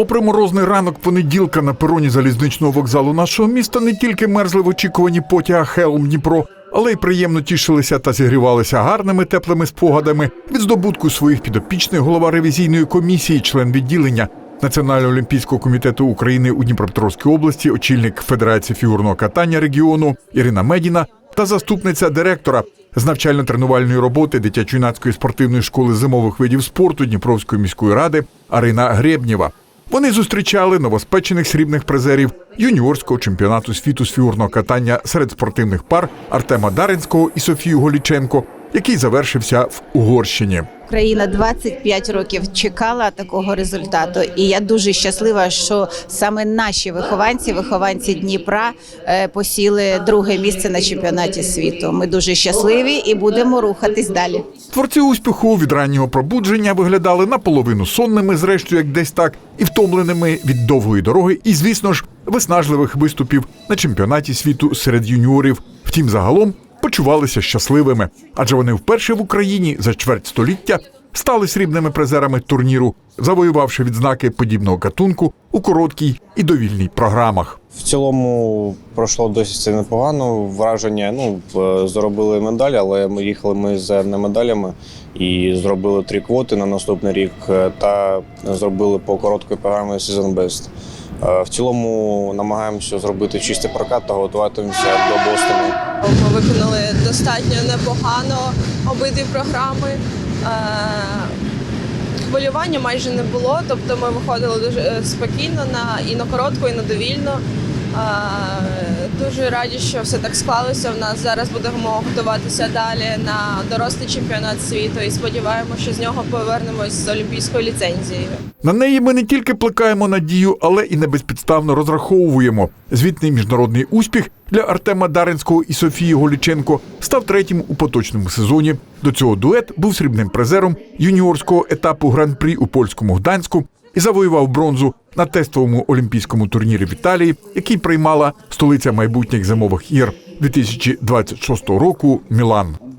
Попри морозний ранок понеділка на пероні залізничного вокзалу нашого міста не тільки мерзли в очікуванні потяга Хелм Дніпро, але й приємно тішилися та зігрівалися гарними теплими спогадами від здобутку своїх підопічних голова ревізійної комісії, член відділення Національного олімпійського комітету України у Дніпропетровській області, очільник Федерації фігурного катання регіону Ірина Медіна та заступниця директора з навчально-тренувальної роботи дитячо-юнацької спортивної школи зимових видів спорту Дніпровської міської ради Арина Гребнєва. Вони зустрічали новоспечених срібних призерів юніорського чемпіонату світу з фігурного катання серед спортивних пар Артема Даринського і Софію Голіченко, який завершився в Угорщині. Україна 25 років чекала такого результату, і я дуже щаслива, що саме наші вихованці, вихованці Дніпра, е, посіли друге місце на чемпіонаті світу. Ми дуже щасливі і будемо рухатись далі. Творці успіху від раннього пробудження виглядали наполовину сонними, зрештою, як десь так, і втомленими від довгої дороги, і, звісно ж, виснажливих виступів на чемпіонаті світу серед юніорів. Втім, загалом почувалися щасливими, адже вони вперше в Україні за чверть століття стали срібними призерами турніру, завоювавши відзнаки подібного гатунку у короткій і довільній програмах. В цілому пройшло досить непогано. Враження ну в- заробили медаль, але ми їхали ми з не медалями і зробили три квоти на наступний рік е, та зробили по короткій програмі Season Best. Е, В цілому намагаємося зробити чистий прокат та готуватимемося до Бостону. Ми виконали достатньо непогано обидві програми. Е, Хвилювання майже не було, тобто ми виходили дуже е, спокійно на і на коротку, і на довільно. Дуже раді, що все так склалося. У нас зараз будемо готуватися далі на дорослий чемпіонат світу і сподіваємося, що з нього повернемось з олімпійською ліцензією. На неї ми не тільки плекаємо надію, але і не безпідставно розраховуємо. Звітний міжнародний успіх для Артема Даринського і Софії Голіченко став третім у поточному сезоні. До цього дует був срібним призером юніорського етапу гран-прі у польському Гданську і завоював бронзу на тестовому олімпійському турнірі в Італії, який приймала столиця майбутніх зимових ігор 2026 року Мілан.